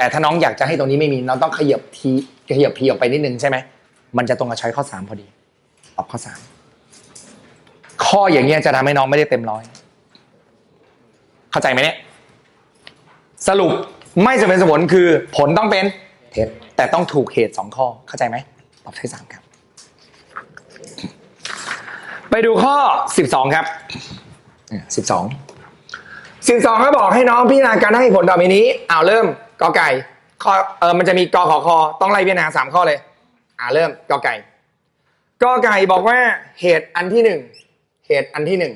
แต่ถ้าน้องอยากจะให้ตรงนี้ไม่มีน้องต้องขยับทีขยับพีออกไปนิดนึงใช่ไหมมันจะตรงกับช้อยข้อสามพอดีตอบข้อสามข้ออย่างเงี้ยจะทำให้น้องไม่ได้เต็มร้อยเข้าใจไหมเนี่ยสรุปไม่สมเหตุสมผลคือผลต้องเป็นเท็จแต่ต้องถูกเหตุสองข้อเข้าใจไหมตอบใช่สามครับ ไปดูข้อสิบสองครับสิบสองสิบสองก็บอกให้น้องพิจารณาการให้ผลต่อไปนี้อ้าวเริ่ม กอไก่ข้อเออมันจะมีกอขอคอต้องไล่พิจารณาสามข้อเลย อ่าเริ่มกอไก่กอไก่บอกว่าเหตุอันที่หนึ่งเหตุอันที่หนึ่ง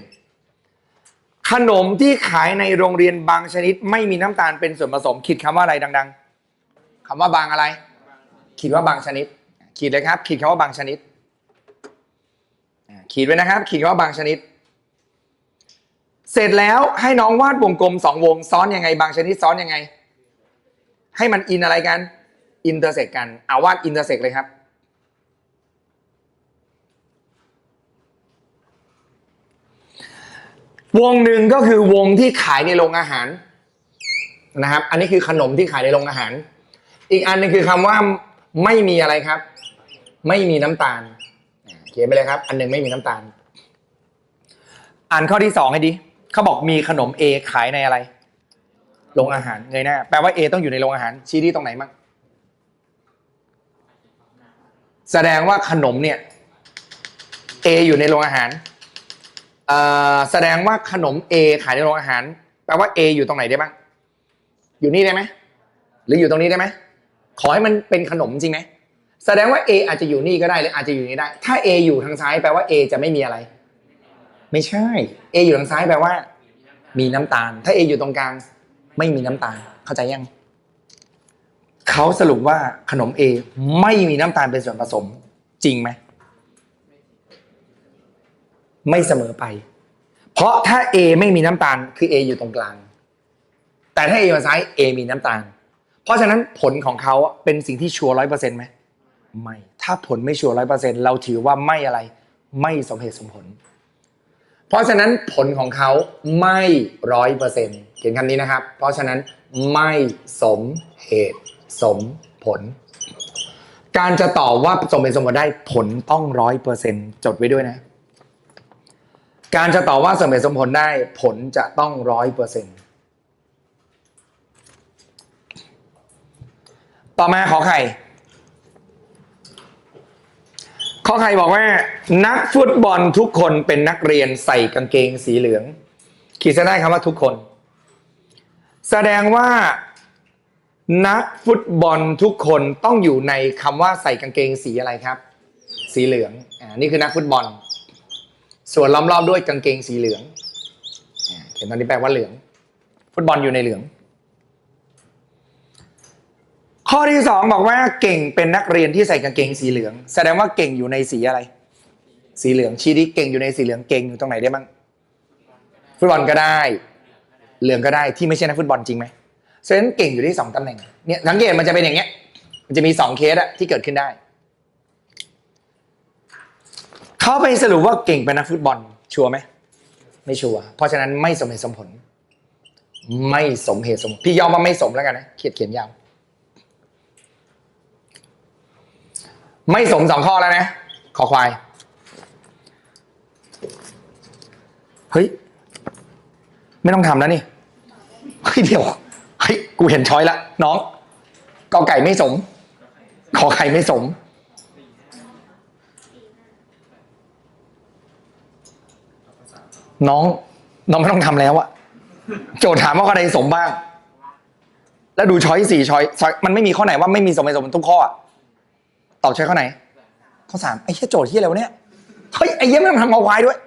ขนมที่ขายในโรงเรียนบางชนิด ไม่มีน้ำตาลเป็นส่วนผสม ขีดคำว่าอะไรดัง ๆคำว่าบางอะไร ขีดว่าบางชนิด ขีดเลยครับ ขีดคำว่าบางชนิดขีดไว้นะครับ ขีดคำว่าบางชนิด เสร็จแล้วให้น้องวาดวงกลมสองวงซ้อนยังไง บางชนิดซ้อนยังไง ให้มันอินอะไรกันอินเตอร์เซ็กกันเอาวาดอินเตอร์เซ็กเลยครับ วงหนึ่งก็คือวงที่ขายในโรงอาหารนะครับ อันนี้คือขนมที่ขายในโรงอาหาร อีกอันหนึงคือคำว่าไม่มีอะไรครับ ไม่มีน้ำตาลเขียนไปเลยครับ อันหนึ่งไม่มีน้ำตาล อ่านข้อที่สองให้ดีเขาบอกมีขนม A ขายในอะไร โรงอาหารเงยหน้า แปลว่า A ต้องอยู่ในโรงอาหาร ชี้ที่ตรงไหนมั่งแสดงว่าขนมเนี่ย A อยู่ในโรงอาหารแสดงว่าขนม A ขายในโรงอาหาร แปลว่า A อยู่ตรงไหนได้บ้าง อยู่นี่ได้ไหมหรืออยู่ตรงนี้ได้ไหมขอให้มันเป็นขนมจริงไหมแสดงว่า A อาจจะอยู่นี่ก็ได้หรืออาจจะอยู่นี่ได้ ถ้า A อยู่ทางซ้ายแปลว่า A จะไม่มีอะไร ไม่ใช่ A อยู่ทางซ้ายแปลว่า มีน้ำตาล ถ้า A อยู่ตรงกลาง ไม่มีน้ำตาลเข้าใจยังเขาสรุปว่าขนม A ไม่มีน้ำตาลเป็นส่วนผสม จริงไหมไม่เสมอไป เพราะถ้า A ไม่มีน้ำตาลคือ A อยู่ตรงกลาง แต่ถ้า A มาซ้าย A มีน้ำตาล เพราะฉะนั้นผลของเขาเป็นสิ่งที่ชัวร์ร้อยเปอร์เซ็นต์ไหมไม่ ถ้าผลไม่ชัวร์ร้อยเปอร์เซ็นต์เราถือว่าไม่อะไร ไม่สมเหตุสมผล เพราะฉะนั้นผลของเขาไม่ร้อยเปอร์เซ็นต์เขียนคำนี้นะครับ เพราะฉะนั้นไม่สมเหตุสมผล การจะตอบว่าสมเหตุสมผลได้ผลต้องร้อยเปอร์เซ็นต์จดไว้ด้วยนะ การจะตอบว่าสมเหตุสมผลได้ผลจะต้องร้อยเปอร์เซ็นต์ต่อมาขอไข่ ข้อไข่บอกว่า นักฟุตบอลทุกคนเป็นนักเรียนใส่กางเกงสีเหลือง ขีดเส้นได้คำว่าทุกคน แสดงว่า นักฟุตบอลทุกคนต้องอยู่ในคำว่าใส่กางเกงสีอะไรครับ สีเหลืองอ่านี่คือนักฟุตบอล ส่วนล้อมรอบด้วยกางเกงสีเหลืองเขียนตอนนี้แปลว่าเหลือง ฟุตบอลอยู่ในเหลือง ข้อที่สองบอกว่าเก่งเป็นนักเรียนที่ใส่กางเกงสีเหลือง แสดงว่าเก่งอยู่ในสีอะไร สีเหลืองชี้ดิเก่งอยู่ในสีเหลืองเก่งอยู่ตรงไหนได้บ้างฟุตบอลก็ได้ เหลืองก็ได้ที่ไม่ใช่นักฟุตบอลจริงไหมฉะนั้นเก่งอยู่ที่สองตำแหน่งเนี่ยสังเกตมันจะเป็นอย่างเงี้ย มันจะมีสองเคสอะที่เกิดขึ้นได้เขาไปสรุปว่าเก่งเป็นนักฟุตบอลชัวร์ไหมไม่ชัวร์เพราะฉะนั้นไม่สมเหตุสมผล ไม่สมเหตุสมผลพี่ยอมว่าไม่สมแล้วกันนะเขียนเขียนยาว ไม่สมสองข้อแล้วนะ ขอควาย เฮ้ย ไม่ต้องทำแล้วนี่ เฮ้ยเดี๋ยว เฮ้ย กูเห็นช้อยละน้องกอไก่ไม่สม ขอไข่ไม่สม น้อง น้องไม่ต้องทำแล้วอะโจทย์ถามว่าข้อใดสมบ้าง แล้วดูช้อยสี่ช้อยชอยมันไม่มีข้อไหนว่าไม่มีสมเหตุสมผลทุกข้ออะ ตอบใช้ข้อไหน ข้อสามไอ้เหี้ยโจทย์ที่อะไรวะเนี่ยเฮ้ยไอ้เหี้ยไม่ต้องทำคอควายด้วย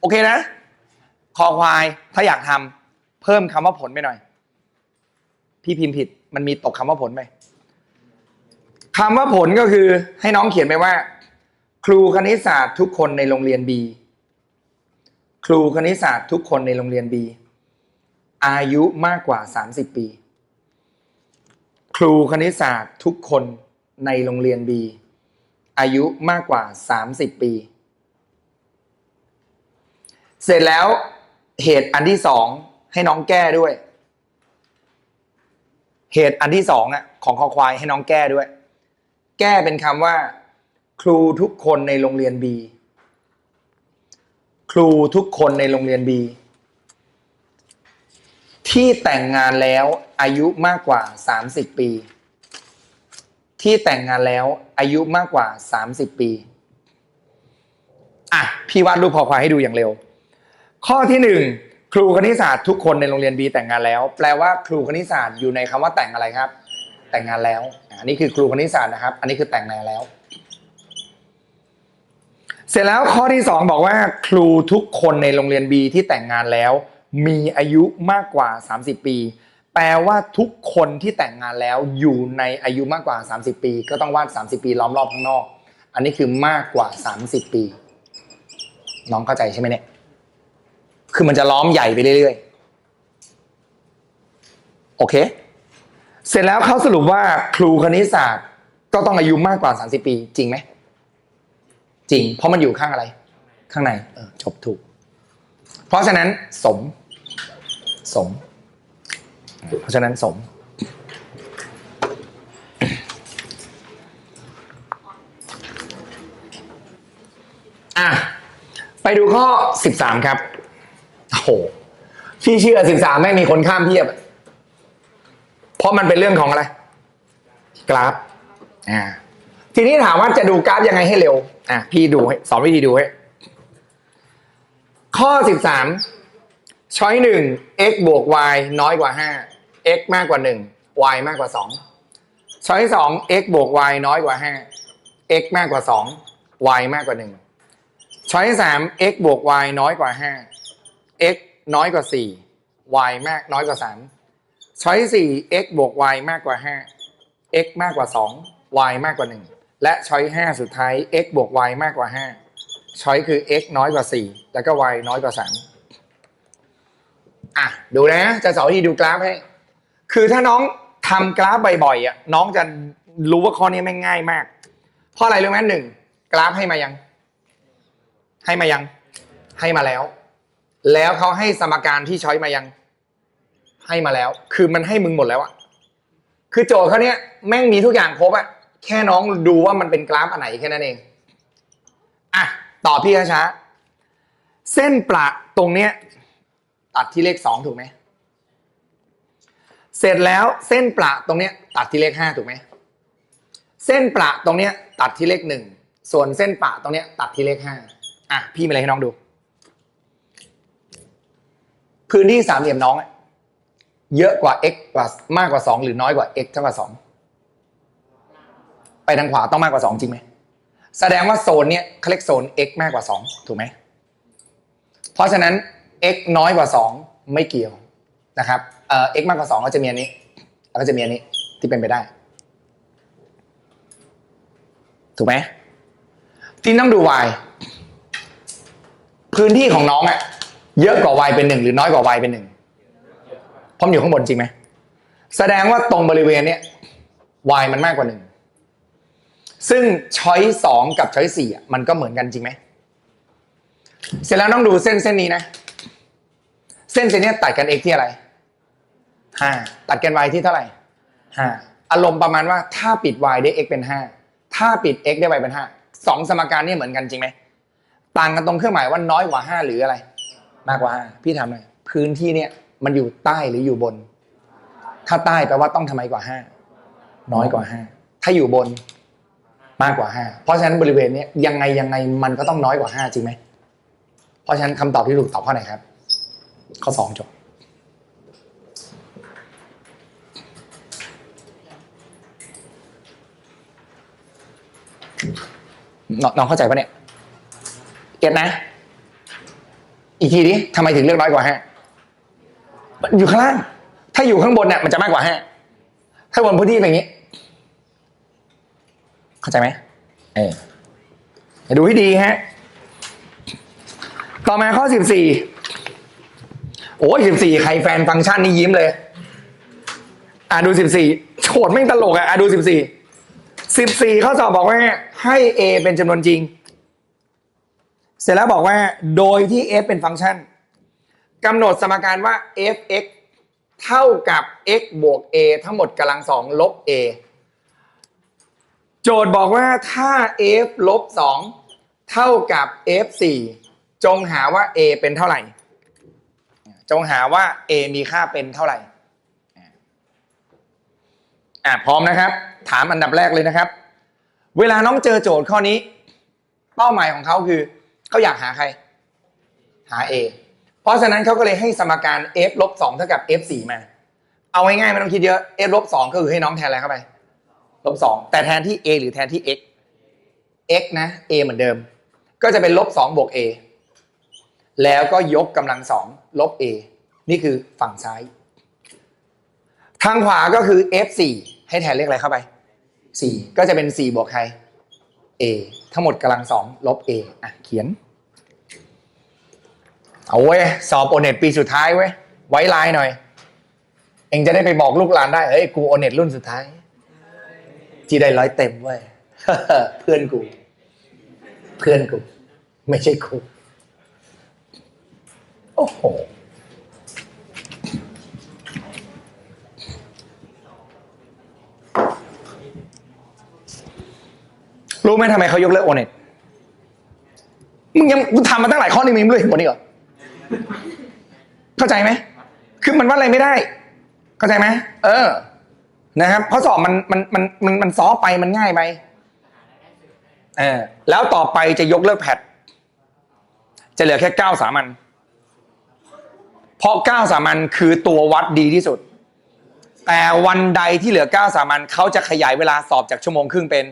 โอเคนะ คอควายถ้าอยากทำเพิ่มคำว่าผลไปหน่อย พี่พิมพ์ผิด มันมีตกคำว่าผลไปคำว่าผลก็คือให้น้องเขียนไปว่า ครูคณิตศาสตร์ทุกคนในโรงเรียน B ครูคณิตศาสตร์ทุกคนในโรงเรียน B อายุมากกว่า 30 ปี ครูคณิตศาสตร์ทุกคน ในโรงเรียน B อายุมากกว่า 30 ปี เสร็จแล้วเหตุอันที่สองให้น้องแก้ด้วย เหตุอันที่สองอะของคอควายให้น้องแก้ด้วย แก้เป็นคำว่า ครูทุกคนในโรงเรียนบีครูทุกคนในโรงเรียนบีที่แต่งงานแล้วอายุมากกว่า 30 ปี ที่แต่งงานแล้วอายุมากกว่า30ปี อะ พี่วาดรูปคอควายให้ดูอย่างเร็ว ข้อที่หนึ่งครูคณิตศาสตร์ทุกคนในโรงเรียนบีแต่งงานแล้ว แปลว่าครูคณิตศาสตร์อยู่ในคำว่าแต่งอะไรครับ แต่งงานแล้วอะอันนี้คือครูคณิตศาสตร์นะครับ อันนี้คือแต่งงานแล้ว เสร็จแล้วข้อที่สองบอกว่า ครูทุกคนในโรงเรียนบีที่แต่งงานแล้ว มีอายุมากกว่า 30 ปี แปลว่าทุกคนที่แต่งงานแล้วอยู่ในอายุมากกว่า 30 ปี ก็ต้องวาด 30 ปีล้อมรอบข้างนอก อันนี้คือมากกว่า 30 ปี น้องเข้าใจใช่ไหมเนี่ย คือมันจะล้อมใหญ่ไปเรื่อยๆ โอเค เสร็จแล้วเขาสรุปว่าครูคณิตศาสตร์ก็ต้องอายุมากกว่า 30 ปี จริงไหม จริง เพราะมันอยู่ข้างอะไร ข้างในเออจบถูก เพราะฉะนั้นสม สม เพราะฉะนั้นสม อะ ไปดูข้อ 13 ครับ โอ้โหพี่เชื่อ 13แม่งมีคนข้ามเพียบ เพราะมันเป็นเรื่องของอะไร กราฟ อ่า ทีนี้ถามว่าจะดูกราฟยังไงให้เร็ว อะ พี่ดูให้สอนวิธีดูให้ข้อ 13ช้อยหนึ่ง x บวก y น้อยกว่า 5 x มากกว่า 1 y มากกว่า 2 ช้อยสอง x บวก y น้อยกว่า 5 x มากกว่า 2 y มากกว่า 1 ช้อยสาม x บวก y น้อยกว่า 5 x น้อยกว่า 4 y มากน้อยกว่า 3 ช้อยสี่ x บวก y มากกว่า 5 x มากกว่า 2 y มากกว่า 1 และช้อยห้าสุดท้าย x บวก y มากกว่า 5 ช้อยคือ x น้อยกว่า 4 แล้วก็ y น้อยกว่า 3อะ ดูนะ จะสอนวิธีดูกราฟให้ คือถ้าน้องทำกราฟบ่อยๆอะน้องจะรู้ว่าข้อนี้ไม่งง่ายมาก เพราะอะไรรู้ไหมหนึ่งกราฟให้มายัง ให้มายัง ให้มาแล้ว แล้วเขาให้สมการที่ช้อยมายัง ให้มาแล้ว คือมันให้มึงหมดแล้วอะคือโจทย์เขาเนี้ยแม่งมีทุกอย่างครบอะแค่น้องดูว่ามันเป็นกราฟอันไหนแค่นั้นเองอะต่อพี่ช้าๆเส้นประตรงเนี้ย ตัดที่เลขสองถูกไหม สร็จแล้วเส้นประตรงเนี้ยตัดที่เลขห้าถูกไหมเส้นประตรงเนี้ยตัดที่เลขหนึ่งส่วนเส้นประตรงเนี้ยตัดที่เลขห้าอะพี่มีอะไรให้น้องดู พื้นที่สามเหลี่ยมน้องเยอะกว่า x กว่ามากกว่าสองหรือน้อยกว่า x เท่ากับสองไปทางขวาต้องมากกว่าสองจริงไหมแสดงว่าโซนเนี้ยเขาเรียกโซน x มากกว่าสองถูกไหมเพราะฉะนั้น x น้อยกว่าสองไม่เกี่ยว นะครับเอ่อ x มากกว่าสองก็จะมีอันนี้แล้วก็จะมีอันนี้ที่เป็นไปได้ ถูกไหมที่ต้องดู y พื้นที่ของน้องอะเยอะกว่า y เป็นหนึ่งหรือน้อยกว่า y เป็นหนึ่งเพราะมันอยู่ข้างบนจริงไหมแสดงว่าตรงบริเวณเนี้ย y มันมากกว่าหนึ่งซึ่งช้อยสองกับช้อยสี่อะมันก็เหมือนกันจริงไหมเสร็จแล้วต้องดูเส้นเส้นนี้นะ เส้นเส้นนี้ตัดกัน x ที่อะไร ห้าตัดกัน y ที่เท่าไหร่ห้าอารมณ์ประมาณว่าถ้าปิด y ได้ x เป็นห้าถ้าปิด x ได้ y เป็นห้าสองสมการเนี่ยเหมือนกันจริงไหมต่างกันตรงเครื่องหมายว่าน้อยกว่าห้าหรืออะไร มากกว่าห้าพี่ทำเลยพื้นที่เนี่ยมันอยู่ใต้หรืออยู่บน ถ้าใต้แปลว่าต้องทำไมกว่าห้าน้อยกว่าห้าถ้าอยู่บนมากกว่าห้าเพราะฉะนั้นบริเวณเนี้ยยังไงยังไงมันก็ต้องน้อยกว่าห้าจริงไหมเพราะฉะนั้นคำตอบที่ถูกตอบข้อไหนครับ ข้อสองจบ นน้องเข้าใจปะเนี่ย เก็ตนะ อีกทีดิทำไมถึงเลือกน้อยกว่าห้าอยู่ข้างล่าง ถ้าอยู่ข้างบนเนี่ยมันจะมากกว่าห้าถ้าบนพื้นที่เป็นอย่างนี้ เข้าใจไหมเออดูให้ดีฮะ ต่อมาข้อสิบสี่โอ้ยสิบสี่ใครแฟนฟังก์ชันนี่ยิ้มเลย อะดูสิบสี่โฉดไม่งตลกอะอะดูสิบสี่ สิบสี่ข้อสอบบอกว่าให้ a เป็นจำนวนจริง เสร็จแล้วบอกว่าโดยที่ f เป็นฟังก์ชันกำหนดสมการว่า f(x) เท่ากับ x บวก a ทั้งหมดกำลังสองลบ a โจทย์บอกว่าถ้า f ลบสองเท่ากับ f สี่จงหาว่า a เป็นเท่าไหร่ จงหาว่า a มีค่าเป็นเท่าไหร่ อะพร้อมนะครับ ถามอันดับแรกเลยนะครับ เวลาน้องเจอโจทย์ข้อนี้ เป้าหมายของเขาคือเขาอยากหาใคร หา a เพราะฉะนั้นเขาก็เลยให้สมการ f ลบสองเท่ากับ f สี่มา เอาง่ายๆไม่ต้องคิดเยอะ f ลบสองก็คือให้น้องแทนอะไรเข้าไปลบสองแต่แทนที่ a หรือแทนที่ x x นะ a เหมือนเดิม ก็จะเป็นลบสองบวก a แล้วก็ยกกำลังสองลบ a นี่คือฝั่งซ้าย ทางขวาก็คือ f สี่ ให้แทนเลขอะไรเข้าไปสี่ก็จะเป็นสี่บวกใคร a ทั้งหมดกำลังสองลบ a อะเขียน เอาเว้ย สอบโอเน็ตปีสุดท้ายเว้ย ไว้ไลน์หน่อย เองจะได้ไปบอกลูกหลานได้ เฮ้ย กูโอเน็ตรุ่นสุดท้าย ที่ได้ร้อยเต็มเว้ย เพื่อนกู เพื่อนกู ไม่ใช่กู โอ้โห รู้ไหมทำไมเขายกเลิกโอเน็ตมึงยังมึงทำมาตั้งหลายข้อนี่มึงไม่รู้เหตุผลนี่เหรอเข้าใจไหมคือมันว่าอะไรไม่ได้ เข้าใจไหมเออ นะครับข้อสอบมันมันมันมันมันซอไปมันง่ายไปเออแล้วต่อไปจะยกเลิกแพทจะเหลือแค่เก้าสามัญเพราะเก้าสามัญคือตัววัดดีที่สุด แต่วันใดที่เหลือเก้าสามัญเขาจะขยายเวลาสอบจากชั่วโมงครึ่งเป็น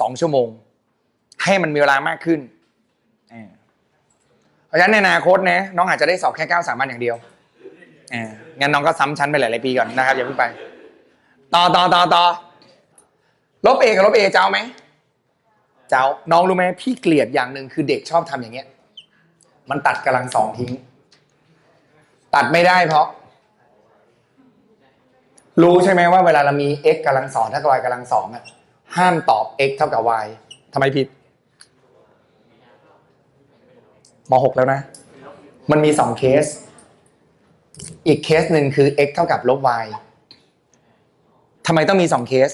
สองชั่วโมง ให้มันมีเวลามากขึ้นเพราะฉะนั้นในอนาคตนะน้องอาจจะได้สอบแค่เก้าสามัญอย่างเดียวเอองั้นน้องก็ซ้ำชั้นไปหลายๆปีก่อนนะครับอย่าเพิ่งไป ต่อต่อต่อต่อลบเอกับลบเอเจ้าไหม เจ้าน้องรู้ไหมพี่เกลียดอย่างหนึ่งคือเด็กชอบทำอย่างเงี้ย มันตัดกำลังสองทิ้ง ตัดไม่ได้เพราะ รู้ใช่ไหมว่าเวลาเรามี x กำลังสองเท่ากับ y กำลังสองอะ ห้ามตอบ x เท่ากับ y ทำไมผิดมหกแล้วนะ มันมีสองเคส อีกเคสหนึ่งคือ x เท่ากับลบ y ทำไมต้องมีสองเคส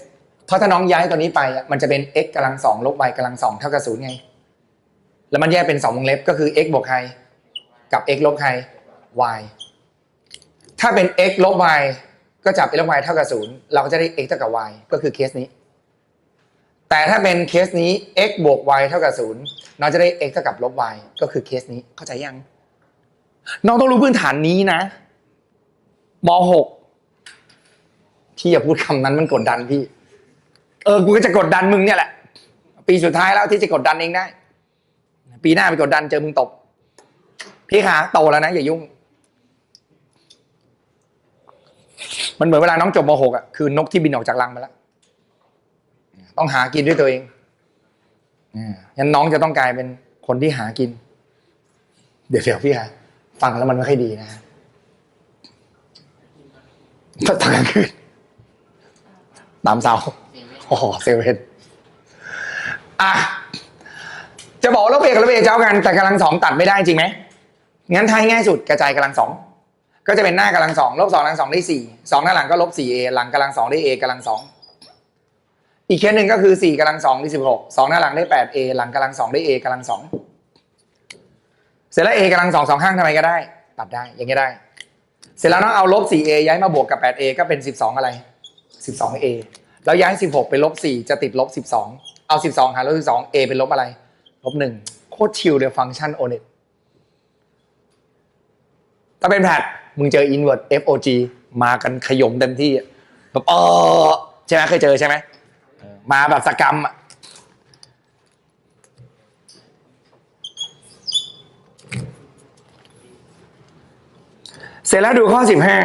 เพราะถ้าน้องย้ายตัวนี้ไปอะมันจะเป็น x กำลังสองลบ y กำลังสองเท่ากับศูนย์ไง แล้วมันแยกเป็นสองวงเล็บก็คือ x บวกใคร กับ x ลบใคร y ถ้าเป็น x ลบ y ก็จับ x ลบ y เท่ากับศูนย์เราก็จะได้ x เท่ากับ y ก็คือเคสนี้ แต่ถ้าเป็นเคสนี้ x บวก y เท่ากับศูนย์เราจะได้ x เท่ากับลบ y ก็คือเคสนี้เข้าใจยัง น้องต้องรู้พื้นฐานนี้นะมหกพี่อย่าพูดคำนั้นมันกดดันพี่ เออกูก็จะกดดันมึงเนี่ยแหละ ปีสุดท้ายแล้วที่จะกดดันเองได้ ปีหน้าไปกดดันเจอมึงตบ พี่ขาโตแล้วนะอย่ายุ่ง มันเหมือนเวลาน้องจบม .6 อะคือนกที่บินออกจากรังมาแล้ว ต้องหากินด้วยตัวเองงั้นน้องจะต้องกลายเป็นคนที่หากิน เดี๋ยวเดี๋ยวพี่ฮะฟังแล้วมันไม่ค่อยดีนะตอนกลางคืนตามเสาโอ้โหเซเว่นอะจะบอกว่าลบเอกกับลบเอกเจ้ากันแต่กำลังสองตัดไม่ได้จริงไหมงั้นทายง่ายสุดกระจายกำลังสองก็จะเป็นหน้ากำลังสองลบสองกำลังสองได้สี่สองหน้าหลังก็ลบสี่เอหลังกำลังสองได้เอกำลังสอง อีกเคสหนึ่งก็คือสี่กำลังสองได้สิบหกสองหน้าหลังได้แปดเอหลังกำลังสองได้เอกำลังสองเสร็จแล้วเอกำลังสองสองข้างทำไมก็ได้ ตัดได้อย่างเงี้ได้ เสร็จแล้วน้องเอาลบสี่เอย้ายมาบวกกับแปดเอก็เป็นสิบสองอะไรสิบสองเอแล้วย้ายสิบหกเป็นลบสี่จะติดลบสิบสองเอาสิบสองหารลบสิบสองเอเป็นลบอะไรลบหนึ่งโคตรชิลเลยฟังก์ชันโอเน็ตถ้าเป็นแพทมึงเจอ invert FOG มากันขยมเต็มที่แบบเออใช่ไหมเคยเจอใช่ไหม มาแบบสกรรมอะเสร็จแล้วดูข้อสิบห้า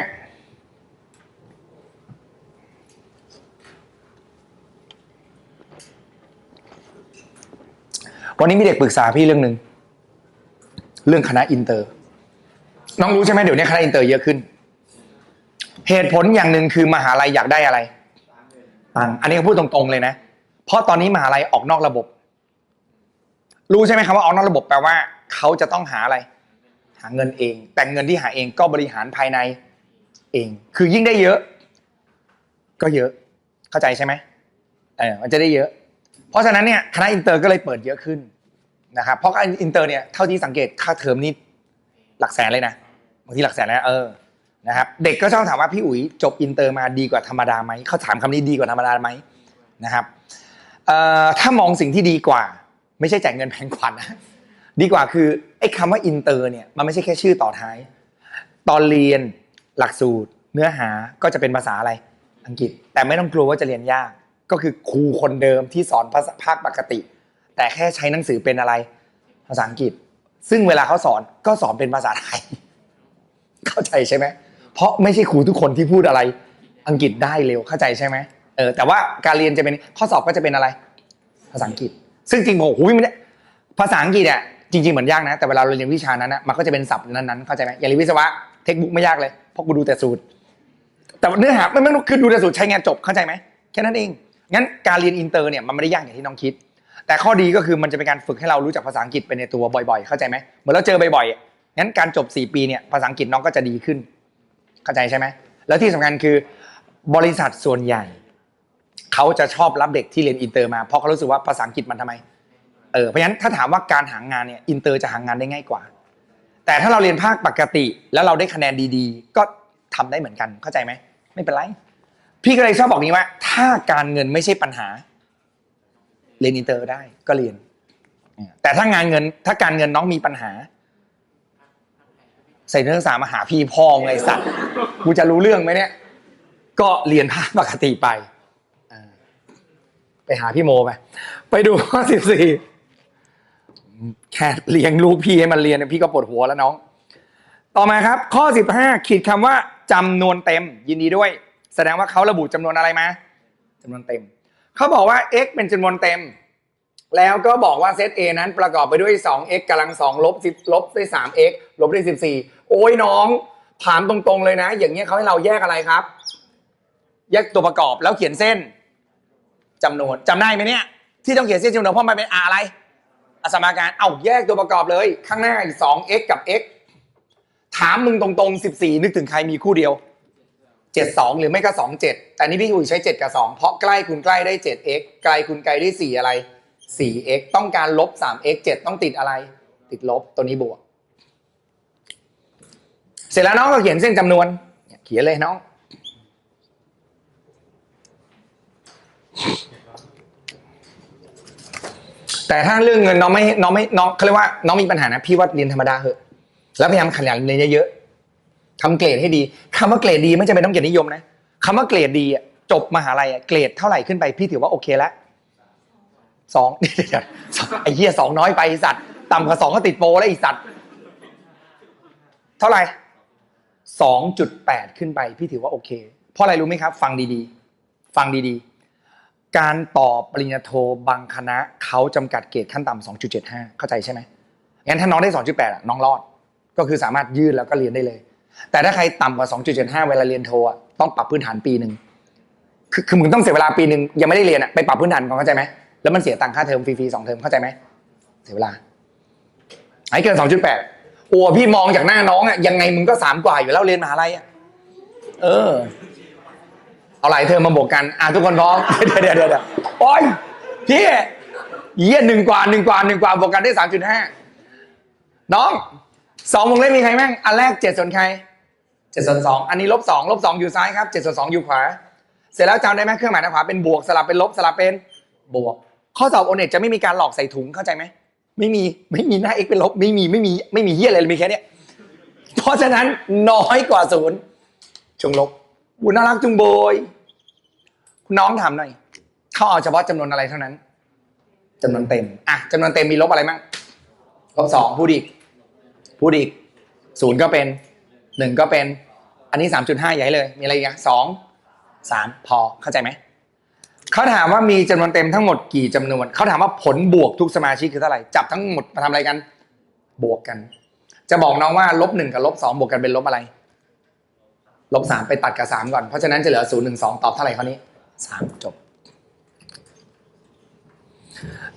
วันนี้มีเด็กปรึกษาพี่เรื่องหนึ่งเรื่องคณะอินเตอร์ น้องรู้ใช่ไหมเดี๋ยวนี้คณะอินเตอร์เยอะขึ้น เหตุผลอย่างหนึ่งคือมหาลัยอยากได้อะไร ตังค์อันนี้ก็พูดตรงๆเลยนะ เพราะตอนนี้มหาลัยออกนอกระบบ รู้ใช่ไหมครับว่าออกนอกระบบแปลว่าเขาจะต้องหาอะไร หาเงินเอง แต่เงินที่หาเองก็บริหารภายในเอง คือยิ่งได้เยอะ ก็เยอะ เข้าใจใช่ไหมเออมันจะได้เยอะ เพราะฉะนั้นเนี่ยคณะอินเตอร์ก็เลยเปิดเยอะขึ้นนะครับเพราะกาอินเตอร์เนี่ยเท่าที่สังเกตค่าเทอมนี่หลักแสนเลยนะบางทีหลักแสนแล้วเออ นะครับเด็กก็ชอบถามว่าพี่อุ๋ยจบอินเตอร์มาดีกว่าธรรมดาไหมเขาถามคำนี้ดีกว่าธรรมดาไหมนะครับถ้ามองสิ่งที่ดีกว่า ไม่ใช่จ่ายเงินแพงกว่านะดีกว่าคือไอ้คำว่าอินเตอร์เนี่ยมันไม่ใช่แค่ชื่อต่อท้าย ตอนเรียนหลักสูตร เนื้อหาก็จะเป็นภาษาอะไรอังกฤษ แต่ไม่ต้องกลัวว่าจะเรียนยาก ก็คือครูคนเดิมที่สอนภาษาภาคปกติ แต่แค่ใช้หนังสือเป็นอะไร ภาษาอังกฤษ ซึ่งเวลาเขาสอนก็สอนเป็นภาษาไทย เข้าใจใช่ไหม เพราะไม่ใช่ครูทุกคนที่พูดอะไร อังกฤษได้เร็วเข้าใจใช่ไหมเออแต่ว่าการเรียนจะเป็นข้อสอบก็จะเป็นอะไร ภาษาอังกฤษ ซึ่งจริงๆโอ้โหไม่ได้ภาษาอังกฤษอะจริงๆเหมือนยากนะ แต่เวลาเราเรียนวิชานั้นนะมันก็จะเป็นศัพท์นั้นๆเข้าใจไหมอย่างเรียนวิศวะเทคบุ๊กไม่ยากเลยเพราะกูดูแต่สูตร แต่เนื้อหาไม่ไม่ต้องคือดูแต่สูตรใช้งานจบเข้าใจไหมแค่นั้นเองงั้นการเรียนอินเตอร์เนี่ยมันไม่ได้ยากอย่างที่น้องคิด แต่ข้อดีก็คือมันจะเป็นการฝึกให้เรารู้จักภาษาอังกฤษไปในตัวบ่อยๆ เข้าใจไหมเหมือนเราเจอบ่อยๆงั้นการจบ 4 ปีเนี่ยภาษาอังกฤษน้องก็จะดีขึ้น เข้าใจใช่ไหมแล้วที่สำคัญคือบริษัทส่วนใหญ่ เขาจะชอบรับเด็กที่เรียนอินเตอร์มาเพราะเขารู้สึกว่าภาษาอังกฤษมันทำไมเออเพราะฉะนั้นถ้าถามว่าการหางานเนี่ยอินเตอร์จะหางานได้ง่ายกว่า แต่ถ้าเราเรียนภาคปกติ แล้วเราได้คะแนนดีๆ ก็ทำได้เหมือนกันเข้าใจไหมไม่เป็นไรพี่ก็เลยชอบบอกนี้ว่า ถ้าการเงินไม่ใช่ปัญหา เรียนอินเตอร์ได้ก็เรียน แต่ถ้างานเงินถ้าการเงินน้องมีปัญหา ใส่นักศึกษามาหาพี่พ่อไงไอ้สัตว์กูจะรู้เรื่องไหมเนี่ย ก็เรียนภาคปกติไปไปหาพี่โมไปไปดูข้อสิบสี่แค่เลี้ยงลูกพี่ให้มันเรียนพี่ก็ปวดหัวแล้วน้อง ต่อมาครับ ข้อสิบห้าขีดคำว่าจำนวนเต็ม ยินดีด้วย แสดงว่าเขาระบุจำนวนอะไรมาจำนวนเต็มเขาบอกว่า x เป็นจำนวนเต็ม แล้วก็บอกว่าเซต A นั้นประกอบไปด้วย 2x กำลัง2ลบ10ลบด้วย 3x ลบด้วย 14 โอ้ยน้องถามตรงๆเลยนะ อย่างเงี้ยเขาให้เราแยกอะไรครับ แยกตัวประกอบแล้วเขียนเส้นจำนวนจำได้ไหมเนี่ย ที่ต้องเขียนเส้นจำนวนเพราะมันเป็นอะไรอสมการเอาแยกตัวประกอบเลย ข้างหน้าอีก 2x กับ x ถามมึงตรงๆ 14 นึกถึงใครมีคู่เดียว 72 หรือไม่ก็ 27 แต่นี่พี่อุ๋ยใช้ 7 กับ 2 เพราะใกล้คุณใกล้ได้ 7x ไกลคุณไกลได้ 4 อะไร 4x ต้องการลบ 3x 7 ต้องติดอะไร ติดลบตัวนี้บวก เสร็จแล้วน้องก็เขียนเส้นจำนวน เขียนเลยน้อง แต่ถ้าเรื่องเงินน้องไม่น้องไม่น้องเขาเรียกว่าน้องมีปัญหานะ พี่ว่าเรียนธรรมดาเหอะ แล้วพยายามขยันเรียนเยอะๆทำเกรดให้ดีคำว่าเกรดดีไม่จำเป็นต้องเกียรตินิยมนะคำว่าเกรดดีอะจบมหาลัยอะเกรดเท่าไหร่ขึ้นไปพี่ถือว่าโอเคแล้วสองเดี๋ยวไอ้เหี้ยสองน้อยไปอ้สัตว์ต่ำกว่าสองก็ติดโปรแล้วอ้สัตว์ เท่าไหร่ สองจุดแปดขึ้นไปพี่ถือว่าโอเค เพราะอะไรรู้ไหมครับ ฟังดีๆ ฟังดีๆ การต่อปริญญาโทบางคณะเขาจำกัดเกรดขั้นต่ำ2.75 เข้าใจใช่ไหมงั้นถ้าน้องได้ 2.8อะน้องรอด ก็คือสามารถยื่นแล้วก็เรียนได้เลย แต่ถ้าใครต่ำกว่า 2.75 เวลาเรียนโทอะต้องปรับพื้นฐานปีหนึ่งคือคือมึงต้องเสียเวลาปีหนึ่งยังไม่ได้เรียนอะไปปรับพื้นฐานก่อนเข้าใจไหมแล้วมันเสียตังค่าเทอมฟรีๆสองเทอมเข้าใจไหมเสียเวลาไอ้เกิน 2.8 โอ้พี่มองจากหน้าน้องอะยังไงมึงก็สามกว่าอยู่แล้วเรียนมหาลัยอะเออ เอาหลายเทอมมาบวกกัน อะทุกคนพร้อม เดี๋ยวเดี๋ยวเดี๋ยวโอ้ยพี่เยี่ยหนึ่งกว่าหนึ่งกว่าหนึ่งกว่าบวกกันได้สามจุดห้าน้องสองวงเล็บมีใครแม่งอันแรกเจ็ดส่วนใครเจ็ดส่วนสองอันนี้ลบสองลบสองอยู่ซ้ายครับเจ็ดส่วนสองอยู่ขวา เสร็จแล้วจำได้ไหมเครื่องหมายทางขวาเป็นบวกสลับเป็นลบสลับเป็นบวก ข้อสอบโอเน็ตจะไม่มีการหลอกใส่ถุงเข้าใจไหม ไม่มีไม่มีหน้า x เป็นลบ ไม่มีไม่มีไม่มีเฮียอะไรเลยมีแค่เนี้ยเพราะฉะนั้นน้อยกว่าศูนย์จงลบบุญน่ารักจุงโบยคุณน้องถามหน่อยเขาเอาเฉพาะจำนวนอะไรเท่านั้นจำนวนเต็มอะจำนวนเต็มมีลบอะไรมั่งลบสองพูดอีกพูดอีกศูนย์ก็เป็นหนึ่งก็เป็น อันนี้สามจุดห้าใหญ่เลย มีอะไรอีกอะสองสามพอเข้าใจไหม เขาถามว่ามีจำนวนเต็มทั้งหมดกี่จำนวน เขาถามว่าผลบวกทุกสมาชิกคือเท่าไหร่ จับทั้งหมดมาทำอะไรกัน บวกกัน จะบอกน้องว่าลบหนึ่งกับลบสองบวกกันเป็นลบอะไร ลบสามไปตัดกับสามก่อน เพราะฉะนั้นจะเหลือศูนย์หนึ่งสองตอบเท่าไหร่ข้อนี้สามจบ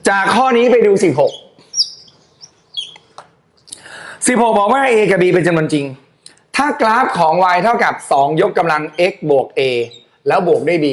จากข้อนี้ไปดูสิบหกสิบหกบอกว่า A กับ B เป็นจำนวนจริง ถ้ากราฟของ y เท่ากับ 2 ยกกำลัง x บวก a แล้วบวกด้วย b